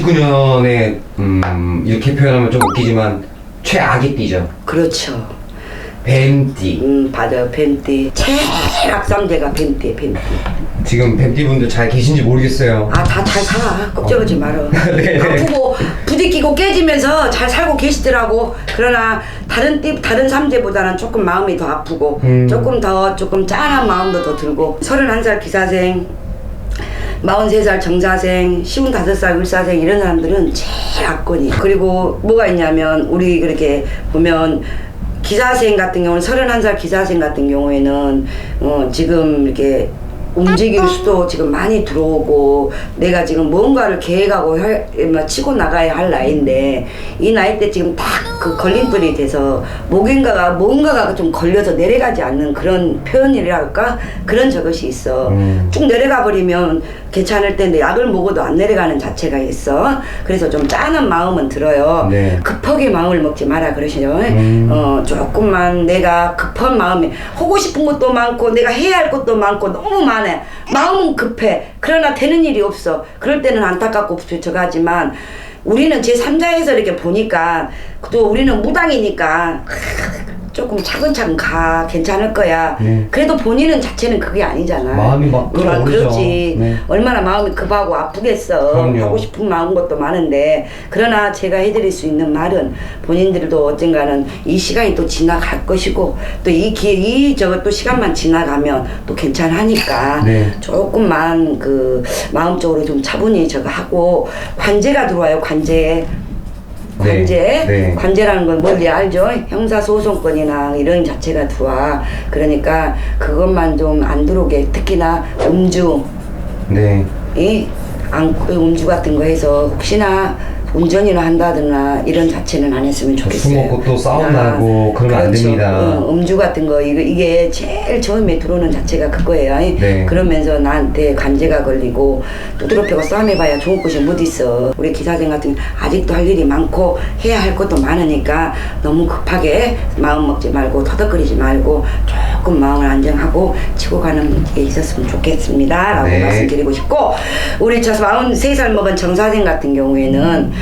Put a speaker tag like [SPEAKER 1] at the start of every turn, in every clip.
[SPEAKER 1] 2019년에 음, 이렇게 표현하면 좀 웃기지만 최악의 띠죠.
[SPEAKER 2] 그렇죠.
[SPEAKER 1] 뱀띠.
[SPEAKER 2] 음, 맞아요. 뱀띠. 최악 삼재가 뱀띠, 뱀띠.
[SPEAKER 1] 지금 뱀띠 분들 잘 계신지 모르겠어요.
[SPEAKER 2] 아, 다 잘 살아. 걱정하지 말어.
[SPEAKER 1] 네.
[SPEAKER 2] 아프고 부딪히고 깨지면서 잘 살고 계시더라고. 그러나 다른 띠, 다른 삼재보다는 조금 마음이 더 아프고
[SPEAKER 1] 음.
[SPEAKER 2] 조금 더 조금 짠한 마음도 더 들고 31살 기사생 43살 정사생, 55살 을사생 이런 사람들은 제일 악권이. 그리고 뭐가 있냐면 우리 그렇게 보면 기사생 같은 경우는 31살 기사생 같은 경우에는 어 지금 이렇게 움직일 수도 지금 많이 들어오고 내가 지금 뭔가를 계획하고 할, 막 치고 나가야 할 나이인데 이 나이 때 지금 딱 그 걸림돌이 돼서 뭔가가 뭔가가 좀 걸려서 내려가지 않는 그런 표현이랄까? 그런 저것이 있어.
[SPEAKER 1] 음.
[SPEAKER 2] 쭉 내려가 버리면 괜찮을 텐데 약을 먹어도 안 내려가는 자체가 있어. 그래서 좀 짠한 마음은 들어요.
[SPEAKER 1] 네.
[SPEAKER 2] 급하게 마음을 먹지 마라 그러시죠.
[SPEAKER 1] 음.
[SPEAKER 2] 어 조금만 내가 급한 마음이 하고 싶은 것도 많고 내가 해야 할 것도 많고 너무 많아. 마음은 급해 그러나 되는 일이 없어. 그럴 때는 안타깝고 부처가지만 우리는 제 3자에서 이렇게 보니까 또 우리는 무당이니까 조금 차근차근 가 괜찮을 거야
[SPEAKER 1] 네.
[SPEAKER 2] 그래도 본인은 자체는 그게 아니잖아
[SPEAKER 1] 마음이 막
[SPEAKER 2] 음,
[SPEAKER 1] 끌어오르죠.
[SPEAKER 2] 그렇지
[SPEAKER 1] 네.
[SPEAKER 2] 얼마나 마음이 급하고 아프겠어
[SPEAKER 1] 그럼요.
[SPEAKER 2] 하고 싶은 마음 것도 많은데 그러나 제가 해드릴 수 있는 말은 본인들도 언젠가는 이 시간이 또 지나갈 것이고 또 이기이 저것 또 시간만 지나가면 또 괜찮으니까
[SPEAKER 1] 네.
[SPEAKER 2] 조금만 그 마음적으로 좀 차분히 저거 하고 관제가 들어와요 관제
[SPEAKER 1] 네.
[SPEAKER 2] 관제
[SPEAKER 1] 네.
[SPEAKER 2] 관제라는 건 뭔지 알죠? 형사소송권이나 이런 자체가 들어와 그러니까 그것만 좀 안 들어오게 특히나 음주
[SPEAKER 1] 네.
[SPEAKER 2] 이 안고 음주 같은 거 해서 혹시나 운전이나 한다거나 이런 자체는 안 했으면 좋겠어요.
[SPEAKER 1] 술 먹고 또 싸움
[SPEAKER 2] 아,
[SPEAKER 1] 나고 그러면 안
[SPEAKER 2] 그렇죠.
[SPEAKER 1] 됩니다.
[SPEAKER 2] 응, 음주 같은 거 이거 이게 제일 처음에 들어오는 자체가 그거예요.
[SPEAKER 1] 네.
[SPEAKER 2] 그러면서 나한테 관제가 걸리고 두드러 패고 싸움해봐야 좋은 것이 못 있어. 우리 기사생 같은 경우 아직도 할 일이 많고 해야 할 것도 많으니까 너무 급하게 마음 먹지 말고 터덕거리지 말고 조금 마음을 안정하고 치고 가는 게 있었으면 좋겠습니다 라고
[SPEAKER 1] 네.
[SPEAKER 2] 말씀드리고 싶고 우리 저 43살 먹은 정사생 같은 경우에는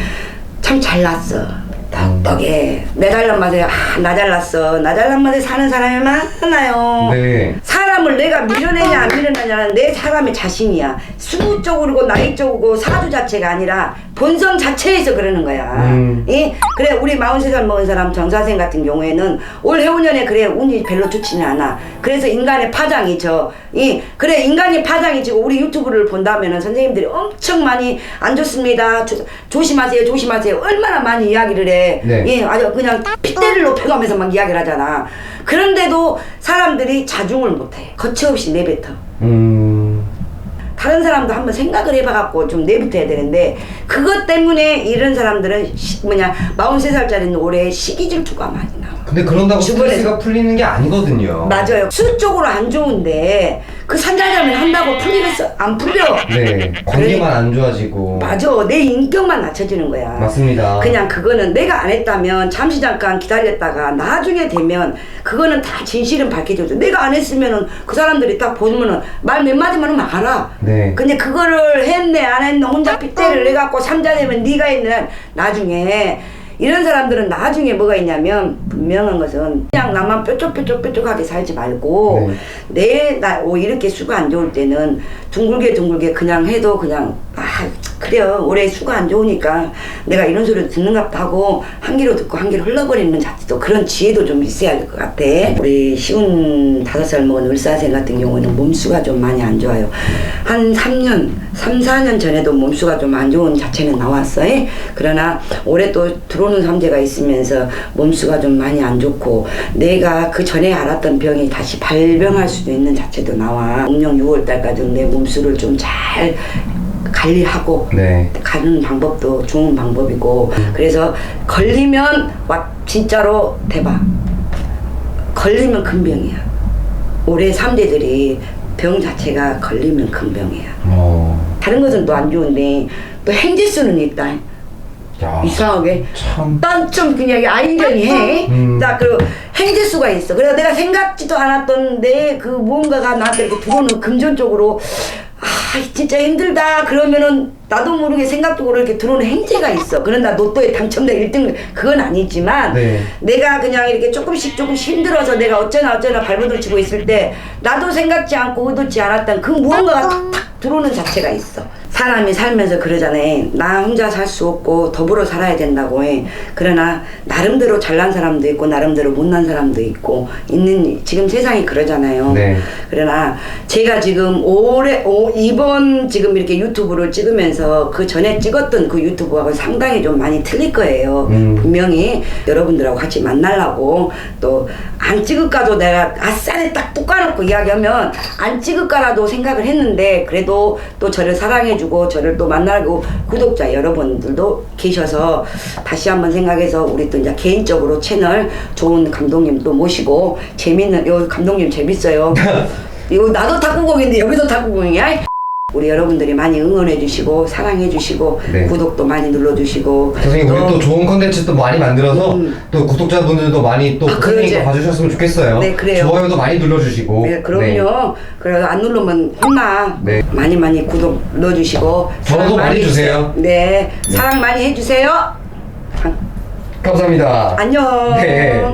[SPEAKER 2] 참 잘났어. 덕덕에 내 잘난 맛에 아, 나 잘났어. 나 잘난 맛에 사는 사람이 많아요.
[SPEAKER 1] 네.
[SPEAKER 2] 사람을 내가 밀어내냐 안 밀어내냐는 내 사람의 자신이야. 수구 쪽으로고 나이 쪽이고 사주 자체가 아니라 본성 자체에서 그러는 거야.
[SPEAKER 1] 음.
[SPEAKER 2] 이 그래 우리 43살 먹은 사람 정사생 같은 경우에는 올 해운년에 그래 운이 별로 좋지는 않아. 그래서 인간의 파장이 저이 그래 인간의 파장이 지고 우리 유튜브를 본다면은 선생님들이 엄청 많이 안 좋습니다. 조, 조심하세요, 조심하세요. 얼마나 많이 이야기를 해.
[SPEAKER 1] 네.
[SPEAKER 2] 예, 아주 그냥 핏대를 높여가면서 막 이야기를 하잖아. 그런데도 사람들이 자중을 못해. 거침없이 내뱉어.
[SPEAKER 1] 음.
[SPEAKER 2] 다른 사람도 한번 생각을 해봐갖고 좀 내붙어야 되는데 그것 때문에 이런 사람들은 시, 뭐냐 43살짜리는 올해 시기 질투가 많이 나와.
[SPEAKER 1] 근데 그런다고
[SPEAKER 2] 주변에서-
[SPEAKER 1] 스트레스가 풀리는 게 아니거든요.
[SPEAKER 2] 맞아요. 수 쪽으로 안 좋은데 그 산자자면 한다고 풀리겠어? 안 풀려.
[SPEAKER 1] 네. 관계만 안 좋아지고.
[SPEAKER 2] 맞아. 내 인격만 낮춰지는 거야.
[SPEAKER 1] 맞습니다.
[SPEAKER 2] 그냥 그거는 내가 안 했다면 잠시 잠깐 기다렸다가 나중에 되면 그거는 다 진실은 밝혀져줘. 내가 안 했으면은 그 사람들이 딱 보면은 말 몇 마디만 하면 알아.
[SPEAKER 1] 네.
[SPEAKER 2] 근데 그거를 했네 안 했네 혼자 핏대를 내갖고 삼자 되면 네가 했네 나중에 이런 사람들은 나중에 뭐가 있냐면 분명한 것은 그냥 나만 뾰족뾰족뾰족하게 살지 말고 내나 오 이렇게 수가 안 좋을 때는 둥글게 둥글게 그냥 해도 그냥 아 그래요. 올해 수가 안 좋으니까 내가 이런 소리를 듣는갑다 하고 한 귀로 듣고 한 귀로 흘러버리는 자체도 그런 지혜도 좀 있어야 할 것 같아. 우리 쉬운 다섯 살 먹은 을사생 같은 경우는 몸수가 좀 많이 안 좋아요. 한 3년 3, 4년 전에도 몸수가 좀 안 좋은 자체는 나왔어요. 그러나 올해 또 들어오는 삼재가 있으면서 몸수가 좀 많이 안 좋고 내가 그 전에 알았던 병이 다시 발병할 수도 있는 자체도 나와. 음력 6월 달까지 내 몸수를 좀잘 관리하고
[SPEAKER 1] 네.
[SPEAKER 2] 가는 방법도 좋은 방법이고 그래서 걸리면 와 진짜로 대박 걸리면 큰 병이야 올해 삼대들이 병 자체가 걸리면 큰 병이야
[SPEAKER 1] 어.
[SPEAKER 2] 다른 것은 또 안 좋은데 또 행지수는 있다
[SPEAKER 1] 야.
[SPEAKER 2] 이상하게
[SPEAKER 1] 참.
[SPEAKER 2] 난 좀 그냥 아이러니 해.
[SPEAKER 1] 음.
[SPEAKER 2] 나그 행재수가 있어. 그래서 내가 생각지도 않았던 내 그 무언가가 나한테 이렇게 들어오는 금전적으로 아 진짜 힘들다 그러면은 나도 모르게 생각도 모르게 들어오는 행태가 있어. 그런다 로또에 당첨돼 1등 그건 아니지만
[SPEAKER 1] 네.
[SPEAKER 2] 내가 그냥 이렇게 조금씩 조금씩 힘들어서 내가 어쩌나 어쩌나 발버둥 치고 있을 때 나도 생각지 않고 의도치 않았던 그 무언가가 탁탁 들어오는 자체가 있어. 사람이 살면서 그러잖아요. 나 혼자 살 수 없고 더불어 살아야 된다고 해. 그러나 나름대로 잘난 사람도 있고 나름대로 못난 사람도 있고 있는 지금 세상이 그러잖아요.
[SPEAKER 1] 네.
[SPEAKER 2] 그러나 제가 지금 올해 오, 이번 지금 이렇게 유튜브를 찍으면서 그 전에 찍었던 그 유튜브하고 상당히 좀 많이 틀릴 거예요.
[SPEAKER 1] 음.
[SPEAKER 2] 분명히 여러분들하고 같이 만나려고 또 안 찍을까도 내가 아싸리 딱 뚝 까놓고 이야기하면 안 찍을까라도 생각을 했는데 그래도 또 저를 사랑해주고 저를 또 만나고 구독자 여러분들도 계셔서 다시 한번 생각해서 우리 또 이제 개인적으로 채널 좋은 감독님도 모시고 재밌는 요 감독님 재밌어요. 이거 나도 탁구공인데 여기도 탁구공이야? 우리 여러분들이 많이 응원해 주시고 사랑해 주시고
[SPEAKER 1] 네.
[SPEAKER 2] 구독도 많이 눌러 주시고
[SPEAKER 1] 선생님 우리 또 좋은 컨텐츠 또 많이 만들어서
[SPEAKER 2] 음.
[SPEAKER 1] 또 구독자분들도 많이 또
[SPEAKER 2] 아,
[SPEAKER 1] 선생님
[SPEAKER 2] 그러지.
[SPEAKER 1] 거 봐주셨으면 좋겠어요.
[SPEAKER 2] 네, 그래요.
[SPEAKER 1] 좋아요도 많이 눌러주시고.
[SPEAKER 2] 네, 그럼요. 그래서 안 누르면 혼나.
[SPEAKER 1] 네.
[SPEAKER 2] 많이 많이 구독 눌러주시고
[SPEAKER 1] 저도 많이 주세요.
[SPEAKER 2] 네, 사랑 많이 해 주세요.
[SPEAKER 1] 감사합니다.
[SPEAKER 2] 안녕.
[SPEAKER 1] 네.